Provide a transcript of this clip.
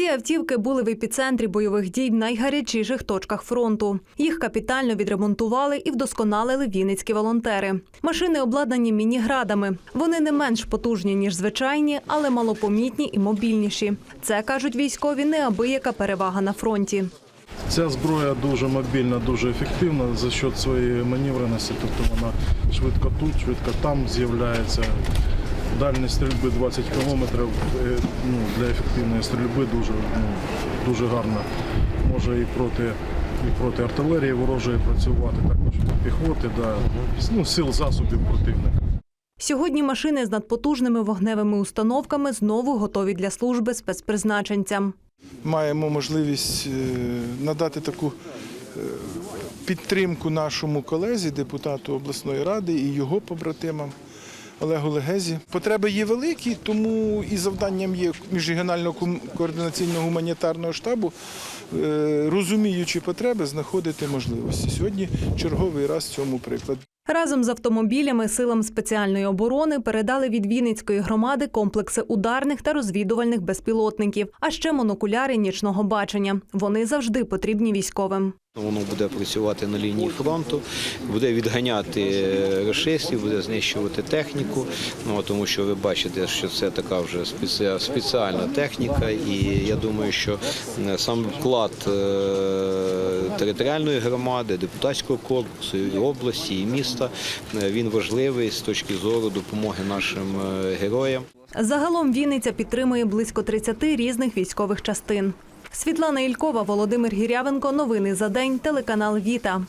Ці автівки були в епіцентрі бойових дій в найгарячіших точках фронту. Їх капітально відремонтували і вдосконалили вінницькі волонтери. Машини обладнані міні-градами. Вони не менш потужні ніж звичайні, але малопомітні і мобільніші. Це кажуть військові неабияка перевага на фронті. Ця зброя дуже мобільна, дуже ефективна за счет своєї маневреності, тобто вона швидко тут, швидко там з'являється. Дальність стрільби 20 кілометрів е, ну, для ефективної стрільби дуже, ну, дуже гарна. Може і проти, і проти артилерії ворожої працювати, також і піхоти, да, ну, сил засобів противника. Сьогодні машини з надпотужними вогневими установками знову готові для служби спецпризначенцям. маємо можливість е, надати таку е, підтримку нашому колезі, депутату обласної ради і його побратимам. Олегу Легезі. Потреби є великі, тому і завданням є міжрегіонального координаційного гуманітарного штабу, е, розуміючи потреби, знаходити можливості. Сьогодні черговий раз цьому приклад. Разом з автомобілями силам спеціальної оборони передали від Вінницької громади комплекси ударних та розвідувальних безпілотників, а ще монокуляри нічного бачення. Вони завжди потрібні військовим. Воно буде працювати на лінії фронту, буде відганяти рашистів, буде знищувати техніку. Ну тому що ви бачите, що це така вже спеціальна техніка, і я думаю, що сам вклад е, територіальної громади, депутатського корпусу і області і міста е, він важливий з точки зору допомоги нашим е, героям. Загалом Вінниця підтримує близько 30 різних військових частин. Світлана Ількова, Володимир Гірявенко. Новини за день. Телеканал Віта.